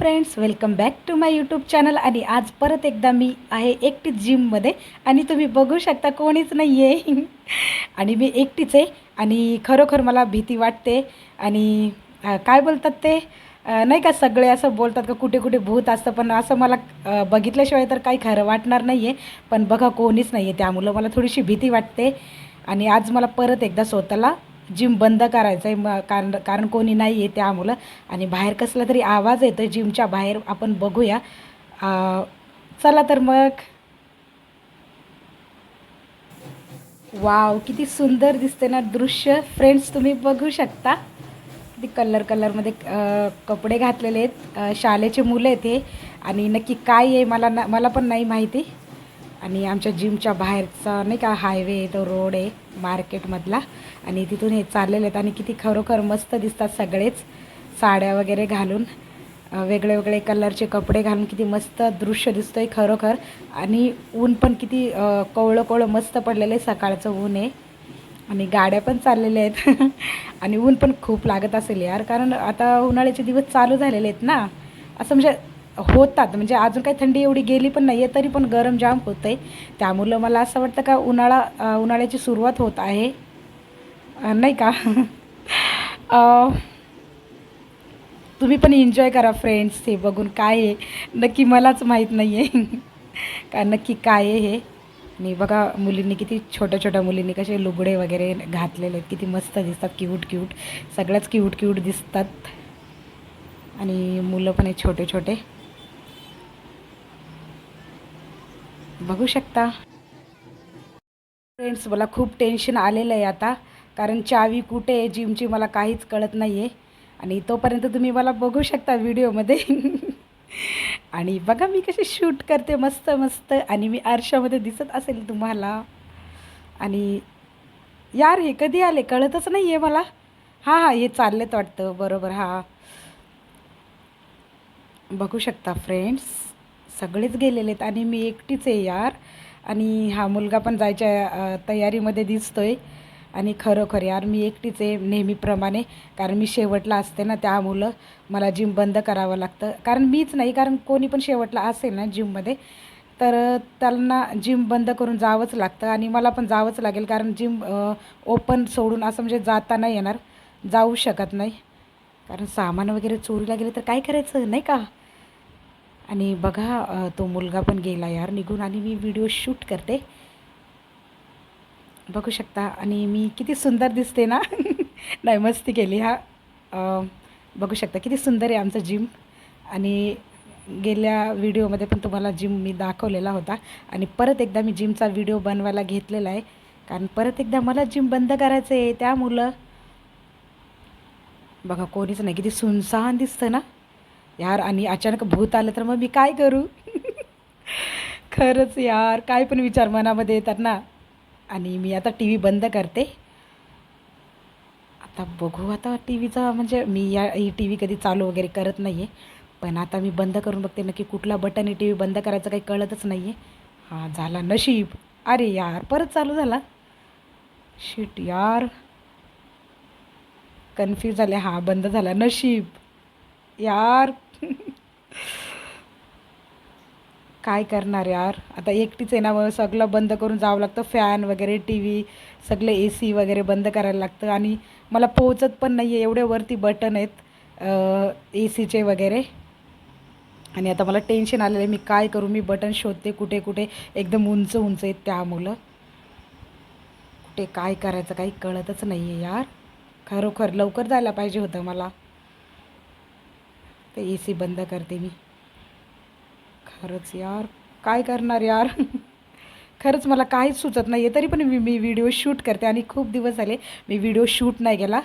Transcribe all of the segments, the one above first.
Friends welcome back to my YouTube channel आणि आज परत एकदा मी आहे एकटीच जिममध्ये आणि तुम्ही बघू शकता कोणीच नाही आहे आणि मी एकटीच आहे आणि खरोखर मला भीती वाटते. आणि काय बोलतात ते? नाही का सगळे असं बोलतात का कुठे कुठे भूत असतं पण असं मला बघितल्याशिवाय तर काही खरं वाटणार नाही आहे पण बघा कोणीच नाही आहे त्यामुळं मला थोडीशी भीती वाटते. आणि आज मला परत एकदा स्वतःला जिम बंद करायचं आहे म कारण कारण कोणी नाही आहे त्यामुळं आणि बाहेर कसला तरी आवाज येतो जिमच्या बाहेर आपण बघूया. चला तर मग. वाव किती सुंदर दिसते ना दृश्य. फ्रेंड्स तुम्ही बघू शकता. किती कलर कलरमध्ये कपडे घातलेले आहेत. शाळेचे मुलं आहेत हे. आणि नक्की काय आहे मला ना मला पण नाही माहिती. आणि आमच्या जिमच्या बाहेरचा नाही का हायवे आहे तो रोड आहे मार्केटमधला. आणि तिथून हे चाललेले आहेत आणि किती खरोखर मस्त दिसतात सगळेच साड्या वगैरे घालून. वेगळे वेगळे कलरचे कपडे घालून किती मस्त दृश्य दिसतंय खरोखर. आणि ऊन पण किती कोवळं कोवळं मस्त पडलेलं आहे सकाळचं ऊन आहे. आणि गाड्या पण चाललेल्या आहेत. आणि ऊन पण खूप लागत असेल यार. कारण आता उन्हाळ्याचे दिवस चालू झालेले आहेत ना. असं म्हणजे होतात. म्हणजे अजून काही थंडी एवढी गेली पण नाही आहे तरी पण गरम जाम होतं आहे त्यामुळं मला असं वाटतं का उन्हाळा उन्हाळ्याची सुरुवात होत आहे. नाही का? तुम्ही पण एन्जॉय करा फ्रेंड्स हे बघून काय आहे. नक्की मलाच माहीत नाही आहे का नक्की काय आहे हे. आणि बघा मुलींनी किती छोट्या छोट्या मुलींनी कसे लुगडे वगैरे घातलेले आहेत. किती मस्त दिसतात क्यूट क्यूट सगळ्याच क्यूट क्यूट दिसतात. आणि मुलं पण आहेत छोटे छोटे. बघू शकता. फ्रेंड्स मला खूप टेन्शन आलेलं आहे आता. कारण चावी कुठे आहे जिमची मला काहीच कळत नाही आहे आणि तोपर्यंत तुम्ही मला बघू शकता व्हिडिओमध्ये. आणि बघा मी कशी शूट करते मस्त मस्त. आणि मी आरशामध्ये दिसत असेल तुम्हाला. आणि यार हे कधी आले? कळतच नाही आहे मला. हां हां हे चाललेत वाटतं. बरोबर हां. बघू शकता फ्रेंड्स सगळेच गेलेले आहेत. आणि मी एकटीच आहे यार. आणि हा मुलगा पण जायच्या तयारीमध्ये तयारीमध्ये दिसतोय. आणि खरोखर यार मी एकटीच आहे नेहमीप्रमाणे. कारण मी शेवटला असते ना त्यामुळं मला. जिम बंद करावं लागतं. कारण मीच नाही कारण कोणी पण शेवटला असेल ना जिममध्ये तर त्यांना जिम बंद करून जावंच लागतं. आणि मला पण जावंच लागेल कारण जिम ओपन सोडून असं म्हणजे जाता नाही येणार. जाऊ शकत नाही. कारण सामान वगैरे चोरीला गेले तर काय करायचं? नाही का? आणि बघा तो मुलगा पण गेला यार. निघून आणि मी व्हिडिओ शूट करते. बघू शकता. आणि मी किती सुंदर दिसते ना. नाही मस्ती केली हा. बघू शकता. किती सुंदर आहे आमचं जिम आणि गेल्या व्हिडिओमध्ये पण तुम्हाला जिम मी दाखवलेला होता. आणि परत एकदा मी जिमचा व्हिडिओ बनवायला घेतलेला आहे. कारण परत एकदा मला जिम बंद करायचं आहे त्यामुळं बघा कोणीच नाही. किती सुनसान दिसतं ना. यार आणि अचानक भूत आलं तर मग मी काय करू? खरंच यार काय पण विचार मनामध्ये येतात ना. आणि मी आता टी व्ही बंद करते. आता बघू आता टी व्हीचा म्हणजे मी या ही टी व्ही कधी चालू वगैरे करत नाही आहे पण आता मी बंद करून बघते नक्की कुठला बटन आहे टी व्ही बंद करायचं काही कळतच नाही आहे हां झाला नशीब. अरे यार परत चालू झाला. शिट यार. कन्फ्यूज झाले. हा बंद झाला नशीब. यार. काय करणार यार? आता एकटीच आहे ना मग सगळं बंद करून जावं लागतं. फॅन वगैरे टी व्ही सगळे ए सी वगैरे बंद करायला लागतं. आणि मला पोहोचत पण नाही आहे एवढे वरती बटन आहेत ए सीचे वगैरे. आणि आता मला टेन्शन आलेलं आहे मी काय करू? मी बटन शोधते कुठे कुठे. एकदम उंच उंच आहेत त्या मुलं. कुठे काय करायचं काही कळतच नाही आहे यार. खरोखर लवकर जायला पाहिजे होतं मला. ते ए सी बंद करते मी. खरंच यार काय करणार यार? खरंच मला काहीच सुचत नाही आहे तरी पण मी मी व्हिडिओ शूट करते आणि खूप दिवस झाले मी व्हिडिओ शूट नाही केला.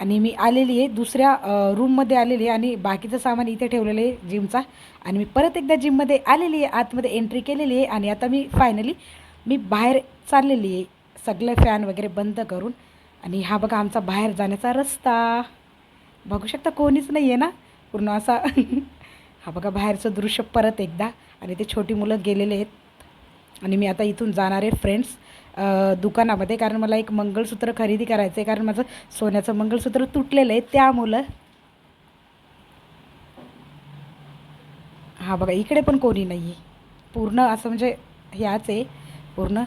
आणि मी आलेली आहे दुसऱ्या रूममध्ये आलेली आहे आणि बाकीचं सामान इथे ठेवलेलं आहे जिमचा आणि मी परत एकदा जिममध्ये आलेली आहे आतमध्ये एंट्री केलेली आहे आणि आता मी फायनली मी बाहेर चाललेली आहे. सगळे फॅन वगैरे बंद करून. आणि हा बघा आमचा बाहेर जाण्याचा रस्ता. बघू शकता कोणीच नाही आहे ना? पूर्ण असा हा बघा बाहेरचं दृश्य परत एकदा. आणि ते छोटी मुलं गेलेले आहेत. आणि मी आता इथून जाणार आहे फ्रेंड्स दुकानामध्ये कारण मला एक मंगळसूत्र खरेदी करायचं आहे कारण माझं सोन्याचं मंगळसूत्र तुटलेलं आहे त्यामुळं हा बघा इकडे पण कोणी नाही आहे पूर्ण असं म्हणजे ह्याच आहे पूर्ण.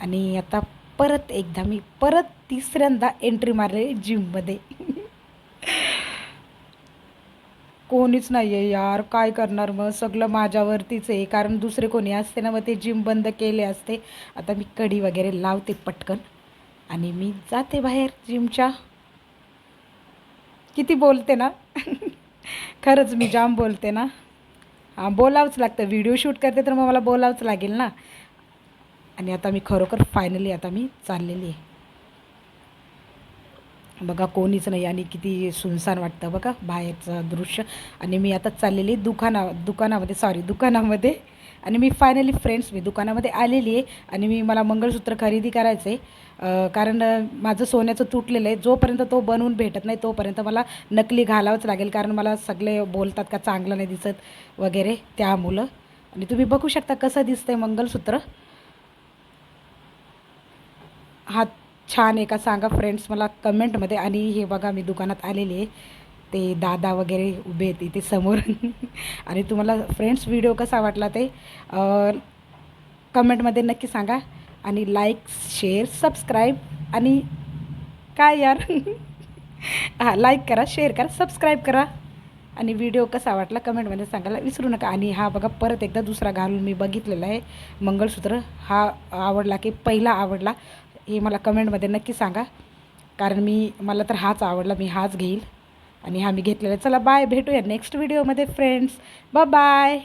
आणि आता परत एकदा मी परत तिसऱ्यांदा एंट्री मारले जिममध्ये कोणीच नाही आहे यार. काय करणार मग? सगळं माझ्यावरतीच आहे. कारण दुसरे कोणी असते ना मग ते जिम बंद केले असते. आता मी कडी वगैरे लावते पटकन. आणि मी जाते बाहेर जिमच्या किती बोलते ना? खरंच मी जाम बोलते ना. हां बोलावंच लागतं. व्हिडिओ शूट करते तर मग मला बोलावंच लागेल ना. आणि आता मी खरोखर फायनली आता मी चाललेली आहे. बघा कोणीच नाही आणि किती सुनसान वाटतं बघा बाहेरचं दृश्य. आणि मी आता चाललेली दुकाना दुकानामध्ये सॉरी दुकानामध्ये. आणि मी फायनली फ्रेंड्स मी दुकानामध्ये आलेली आहे. आणि मी मला मंगळसूत्र खरेदी करायचं आहे कारण माझं सोन्याचं तुटलेलं आहे. जोपर्यंत तो बनवून भेटत नाही तोपर्यंत मला नकली घालावंच लागेल. कारण मला सगळे बोलतात का चांगलं नाही दिसत वगैरे त्या मुलं आणि तुम्ही बघू शकता कसं दिसतंय मंगळसूत्र. हात छान आहे का सांगा फ्रेंड्स मला कमेंटमध्ये आणि हे बघा मी दुकानात आलेले आहे. ते दादा वगैरे उभे आहेत इथे समोर. आणि तुम्हाला फ्रेंड्स व्हिडिओ कसा वाटला ते कमेंटमध्ये नक्की सांगा. आणि लाईक शेअर सबस्क्राईब आणि काय यार? हां लाईक करा शेअर करा सबस्क्राईब करा. आणि व्हिडिओ कसा वाटला कमेंटमध्ये सांगायला विसरू नका. आणि हा बघा परत एकदा दुसरा घालून मी बघितलेला आहे. मंगळसूत्र हा आवडला की पहिला आवडला. हे मला कमेंटमध्ये नक्की सांगा. कारण मी मला तर हाच आवडला मी हाच घेईल. आणि हा मी घेतलेला आहे. चला बाय भेटूया नेक्स्ट व्हिडिओमध्ये फ्रेंड्स ब बाय